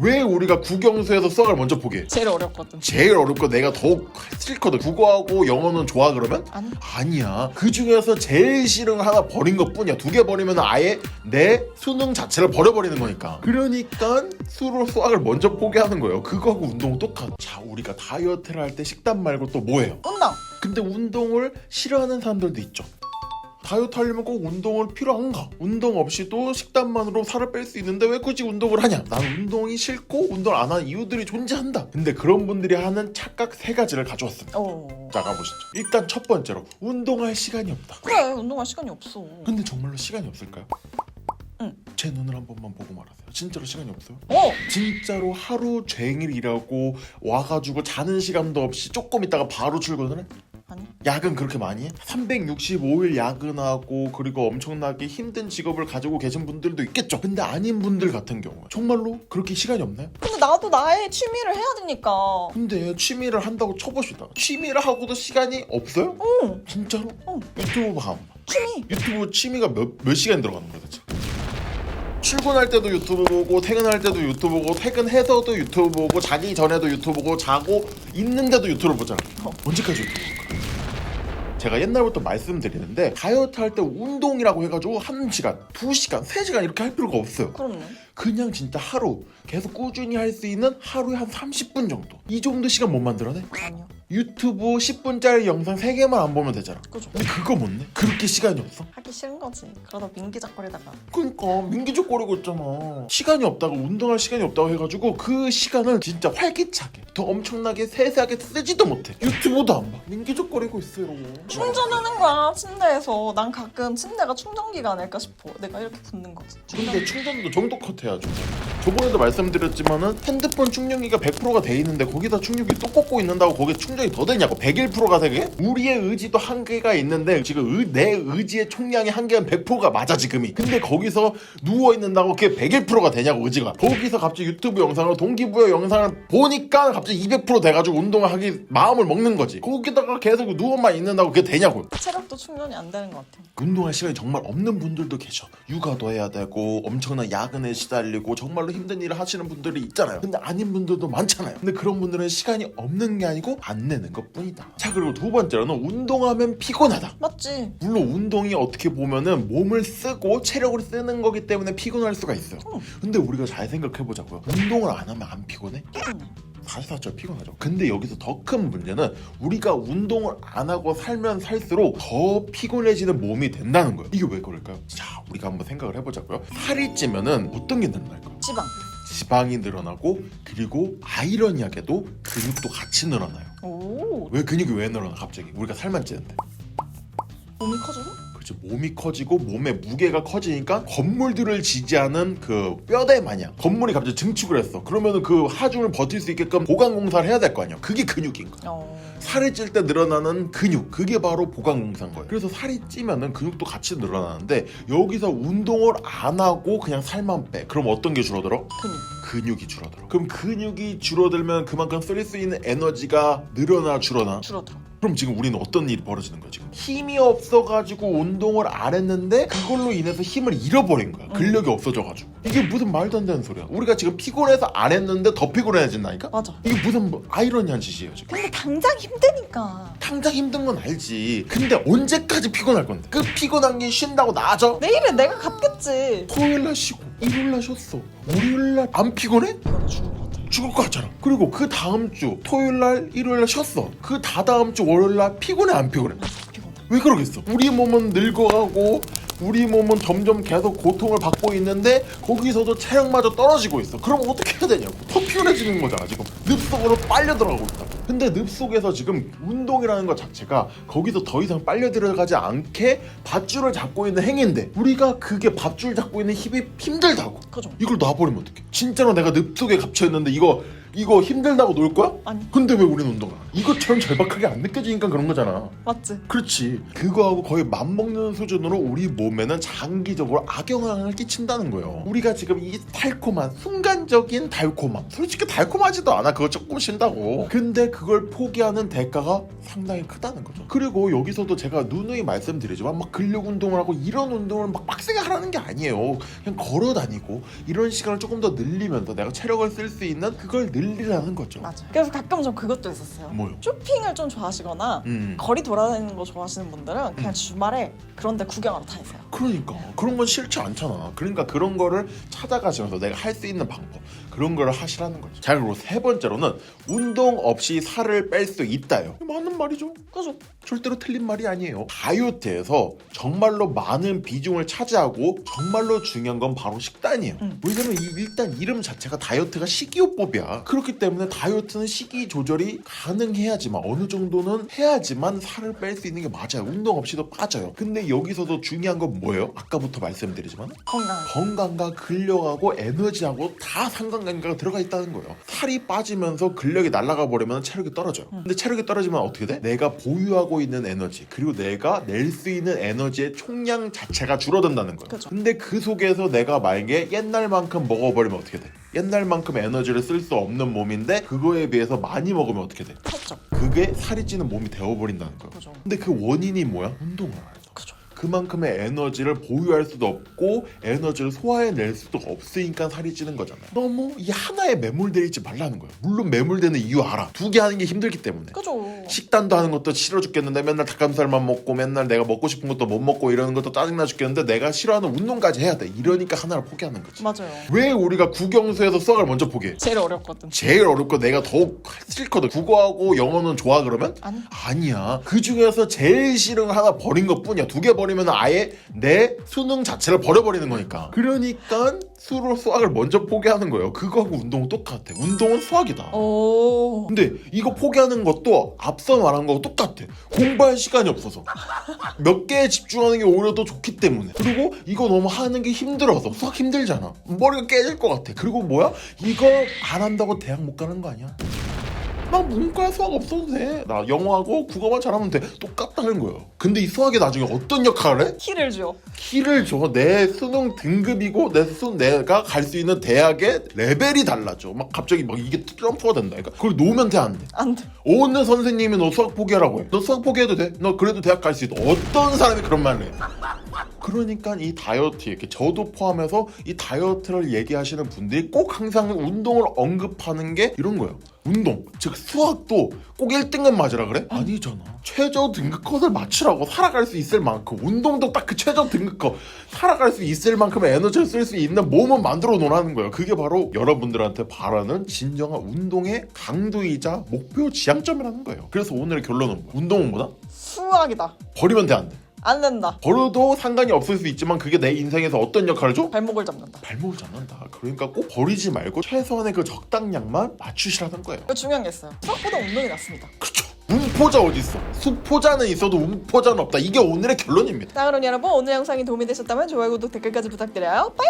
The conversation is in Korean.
왜 우리가 국영수에서 수학을 먼저 포기해? 제일 어렵거든. 제일 어렵고 내가 더욱 싫거든. 국어하고 영어는 좋아 그러면? 아니. 아니야. 그 중에서 제일 싫은 거 하나 버린 것 뿐이야. 두 개 버리면 아예 내 수능 자체를 버려버리는 거니까. 그러니까 수로 수학을 먼저 포기하는 거예요. 그거하고 운동은 똑같아. 자, 우리가 다이어트를 할 때 식단 말고 또 뭐예요? 운동. 근데 운동을 싫어하는 사람들도 있죠. 다이어트 하려면 꼭 운동을 필요한가? 운동 없이도 식단만으로 살을 뺄 수 있는데 왜 굳이 운동을 하냐? 난 운동이 싫고 운동을 안 하는 이유들이 존재한다. 근데 그런 분들이 하는 착각 세 가지를 가져왔습니다. 어. 자 가보시죠. 일단 첫 번째로 운동할 시간이 없다. 그래 운동할 시간이 없어. 근데 정말로 시간이 없을까요? 응. 제 눈을 한 번만 보고 말하세요. 진짜로 시간이 없어요? 어. 진짜로 하루 종일 일하고 와가지고 자는 시간도 없이 조금 있다가 바로 출근을 해? 야근 그렇게 많이 해? 365일 야근하고 그리고 엄청나게 힘든 직업을 가지고 계신 분들도 있겠죠. 근데 아닌 분들 같은 경우 정말로 그렇게 시간이 없나요? 근데 나도 나의 취미를 해야 되니까. 근데 취미를 한다고 쳐봅시다. 취미를 하고도 시간이 없어요? 어. 진짜로? 어. 유튜브 봐. 취미. 유튜브 취미가 몇, 몇 시간 들어가는 거야 대체? 출근할 때도 유튜브 보고 퇴근할 때도 유튜브 보고 퇴근해서도 유튜브 보고 자기 전에도 유튜브 보고 자고 있는데도 유튜브 보잖아 어. 언제까지 유튜브 볼까? 제가 옛날부터 말씀드리는데 다이어트 할 때 운동이라고 해가지고 한 시간, 두 시간, 세 시간 이렇게 할 필요가 없어요 그렇네. 그냥 진짜 하루 계속 꾸준히 할 수 있는 하루에 한 30분 정도 이 정도 시간 못 만들어내? 아니요. 유튜브 10분짜리 영상 3개만 안 보면 되잖아 그죠. 근데 그거 못내? 그렇게 시간이 없어? 하기 싫은 거지. 그러다 민기작거리다가. 그러니까 민기적거리고 있잖아 시간이 없다고 운동할 시간이 없다고 해가지고 그 시간을 진짜 활기차게 더 엄청나게 세세하게 쓰지도 못해 유튜브도 안봐 민기적거리고 있어 이러고 충전하는 거야 침대에서. 난 가끔 침대가 충전기가 아닐까 싶어. 내가 이렇게 붙는 거지. 근데 충전도 정도 컷 해야죠 저번에도 말씀드렸지만은 핸드폰 충전기가 100%가 돼 있는데 거기다 충전기 또 꽂고 있는다고 거기에 충전이 더 되냐고 101%가 되게? 우리의 의지도 한계가 있는데 지금 의- 내 의지의 총량의 한계는 100%가 맞아 지금이 근데 거기서 누워있는다고 그게 101%가 되냐고 의지가 거기서 갑자기 유튜브 영상을 동기부여 영상을 보니까 갑자기 200% 돼가지고 운동을 하기 마음을 먹는 거지 거기다가 계속 누워만 있는다고 그게 되냐고 체력도 충전이 안 되는 것 같아. 운동할 시간이 정말 없는 분들도 계셔. 육아도 해야 되고 엄청난 야근에 시달리고 정말로 힘든 일을 하시는 분들이 있잖아요. 근데 아닌 분들도 많잖아요. 근데 그런 분들은 시간이 없는 게 아니고 안 내는 것 뿐이다. 자 그리고 두 번째로는 운동하면 피곤하다. 맞지? 물론 운동이 어떻게 보면은 몸을 쓰고 체력을 쓰는 거기 때문에 피곤할 수가 있어요. 응. 근데 우리가 잘 생각해 보자고요. 운동을 안 하면 안 피곤해? 피곤해. 사실상 피곤하죠. 근데 여기서 더 큰 문제는 우리가 운동을 안 하고 살면 살수록 더 피곤해지는 몸이 된다는 거예요. 이게 왜 그럴까요? 자, 우리가 한번 생각을 해보자고요. 살이 찌면은 어떤 게 늘어날까요? 지방. 지방이 늘어나고 그리고 아이러니하게도 근육도 같이 늘어나요. 오. 왜 근육이 왜 늘어나 갑자기? 우리가 살만 찌는데. 몸이 커져서? 몸이 커지고 몸의 무게가 커지니까 건물들을 지지하는 그 뼈대 마냥 건물이 갑자기 증축을 했어. 그러면은 그 하중을 버틸 수 있게끔 보강 공사를 해야 될 거 아니야. 그게 근육인 거야. 어. 살이 찔 때 늘어나는 근육 그게 바로 보강 공사인 거예요. 그래서 살이 찌면은 근육도 같이 늘어나는데 여기서 운동을 안 하고 그냥 살만 빼. 그럼 어떤 게 줄어들어? 근육. 근육이 줄어들어. 그럼 근육이 줄어들면 그만큼 쓸 수 있는 에너지가 늘어나 줄어나? 줄어들어. 그럼 지금 우리는 어떤 일이 벌어지는 거야 지금? 힘이 없어가지고 운동을 안 했는데 그걸로 인해서 힘을 잃어버린 거야. 근력이 없어져가지고 이게 무슨 말도 안 되는 소리야. 우리가 지금 피곤해서 안 했는데 더 피곤해진다니까? 맞아. 이게 무슨 뭐 아이러니한 짓이에요 지금. 근데 당장 힘드니까. 당장 힘든 건 알지. 근데 언제까지 피곤할 건데? 그 피곤한 게 쉰다고 나아져? 내일은 내가 갚겠지. 토요일 날 쉬고 일요일 날 쉬었어. 월요일 날 안 피곤해? 죽을 것 같잖아. 그리고 그 다음 주 토요일 날 일요일 날 쉬었어. 그 다다음 주 월요일 날 피곤해 안? 피곤해. 왜 그러겠어? 우리 몸은 늙어가고 우리 몸은 점점 계속 고통을 받고 있는데 거기서도 체력마저 떨어지고 있어. 그럼 어떻게 해야 되냐고. 더 피곤해지는 거잖아 지금. 늪 속으로 빨려 들어가고 있다. 근데 늪 속에서 지금 운동이라는 것 자체가 거기서 더 이상 빨려 들어가지 않게 밧줄을 잡고 있는 행위인데 우리가 그게 밧줄 잡고 있는 힘이 힘들다고. 그죠. 이걸 놔버리면 어떡해? 진짜로 내가 늪 속에 갇혀있는데 이거 이거 힘들다고 놀 거야? 아니. 근데 왜 우리는 운동을 안 해? 이것처럼 절박하게 안 느껴지니까 그런 거잖아 맞지? 그렇지 그거하고 거의 맞먹는 수준으로 우리 몸에는 장기적으로 악영향을 끼친다는 거예요 우리가 지금 이 달콤한 순간적인 달콤함 솔직히 달콤하지도 않아 그거 조금 쉰다고 근데 그걸 포기하는 대가가 상당히 크다는 거죠 그리고 여기서도 제가 누누이 말씀드리지만 막 근력 운동을 하고 이런 운동을 막 빡세게 하라는 게 아니에요 그냥 걸어 다니고 이런 시간을 조금 더 늘리면서 내가 체력을 쓸 수 있는 그걸 늘리라는 거죠 맞아. 그래서 가끔 좀 그것도 있었어요. 뭐요? 쇼핑을 좀 좋아하시거나 음. 거리 돌아다니는 거 좋아하시는 분들은 그냥 주말에 그런데 구경하러 다니세요. 그러니까 그런 건 싫지 않잖아. 그러니까 그런 거를 찾아가시면서 내가 할 수 있는 방법 그런 거를 하시라는 거죠. 자 그리고 세 번째로는 운동 없이 살을 뺄 수 있다요. 맞는 말이죠. 그죠? 절대로 틀린 말이 아니에요. 다이어트에서 정말로 많은 비중을 차지하고 정말로 중요한 건 바로 식단이에요. 음. 왜냐면 이 일단 이름 자체가 다이어트가 식이요법이야. 그렇기 때문에 다이어트는 식이 조절이 가능해야지만 어느 정도는 해야지만 살을 뺄 수 있는 게 맞아요. 운동 없이도 빠져요. 근데 여기서도 중요한 건 뭐예요? 아까부터 말씀드리지만 건강. 건강과 근력하고 에너지하고 다 상관 관계가 들어가 있다는 거예요. 살이 빠지면서 근력이 날아가 버리면 체력이 떨어져요. 근데 체력이 떨어지면 어떻게 돼? 내가 보유하고 있는 에너지 그리고 내가 낼 수 있는 에너지의 총량 자체가 줄어든다는 거예요. 그죠. 근데 그 속에서 내가 만약에 옛날만큼 먹어버리면 어떻게 돼? 옛날만큼 에너지를 쓸 수 없는 몸인데 그거에 비해서 많이 먹으면 어떻게 돼? 살죠. 그게 살이 찌는 몸이 되어버린다는 거예요. 그죠. 근데 그 원인이 뭐야? 운동을 안. 그만큼의 에너지를 보유할 수도 없고 에너지를 소화해낼 수도 없으니까 살이 찌는 거잖아요. 너무 이 하나에 매몰되어 있지 말라는 거예요. 물론 매몰되는 이유 알아. 두 개 하는 게 힘들기 때문에. 그죠. 식단도 하는 것도 싫어 죽겠는데 맨날 닭가슴살만 먹고 맨날 내가 먹고 싶은 것도 못 먹고 이러는 것도 짜증나 죽겠는데 내가 싫어하는 운동까지 해야 돼. 이러니까 하나를 포기하는 거지. 맞아요. 왜 우리가 국영수에서 수학을 먼저 포기해? 제일 어렵거든. 제일 어렵고 내가 더욱 싫거든. 국어하고 영어는 좋아 그러면? 아니. 아니야. 그 중에서 제일 싫은 거 하나 버린 것 뿐이야. 두 개 버 리면 아예 내 수능 자체를 버려버리는 거니까. 그러니까 수로 수학을 먼저 포기하는 거예요. 그거하고 운동은 똑같아. 운동은 수학이다. 오. 근데 이거 포기하는 것도 앞서 말한 거하고 똑같아. 공부할 시간이 없어서. 몇 개에 집중하는 게 오히려 더 좋기 때문에. 그리고 이거 너무 하는 게 힘들어서. 수학 힘들잖아. 머리가 깨질 것 같아. 그리고 뭐야? 이거 안 한다고 대학 못 가는 거 아니야? 나 문과 수학 없어도 돼. 나 영어하고 국어만 잘하면 돼. 똑같다는 거예요. 근데 이 수학이 나중에 어떤 역할을 해? 키를 줘. 키를 줘. 내 수능 등급이고 내 수, 내가 갈 수 있는 대학의 레벨이 달라져. 막 갑자기 막 이게 트럼프가 된다. 그러니까 그걸 놓으면 돼, 안 돼? 안 돼. 어느 선생님이 너 수학 포기하라고 해. 너 수학 포기해도 돼. 너 그래도 대학 갈 수 있다. 어떤 사람이 그런 말을 해. 그러니까 이 다이어트 이렇게 저도 포함해서 이 다이어트를 얘기하시는 분들이 꼭 항상 운동을 언급하는 게 이런 거예요. 운동, 즉 수학도 꼭 1등급 맞으라 그래? 아니잖아. 최저 등급컷을 맞추라고 살아갈 수 있을 만큼 운동도 딱 그 최저 등급컷 살아갈 수 있을 만큼의 에너지를 쓸 수 있는 몸을 만들어 놓으라는 거예요. 그게 바로 여러분들한테 바라는 진정한 운동의 강도이자 목표 지향점이라는 거예요. 그래서 오늘의 결론은 뭐? 운동은 뭐다? 수학이다. 버리면 돼 안 돼? 안 된다. 버려도 상관이 없을 수 있지만 그게 내 인생에서 어떤 역할을 줘? 발목을 잡는다. 발목을 잡는다. 그러니까 꼭 버리지 말고 최소한의 그 적당량만 맞추시라는 거예요. 이거 중요한 게 있어요. 수학보다 운동이 낫습니다. 그렇죠. 운포자 어디 있어? 수포자는 있어도 운포자는 없다. 이게 오늘의 결론입니다. 자 그럼 여러분 오늘 영상이 도움이 되셨다면 좋아요, 구독, 댓글까지 부탁드려요. 빠이!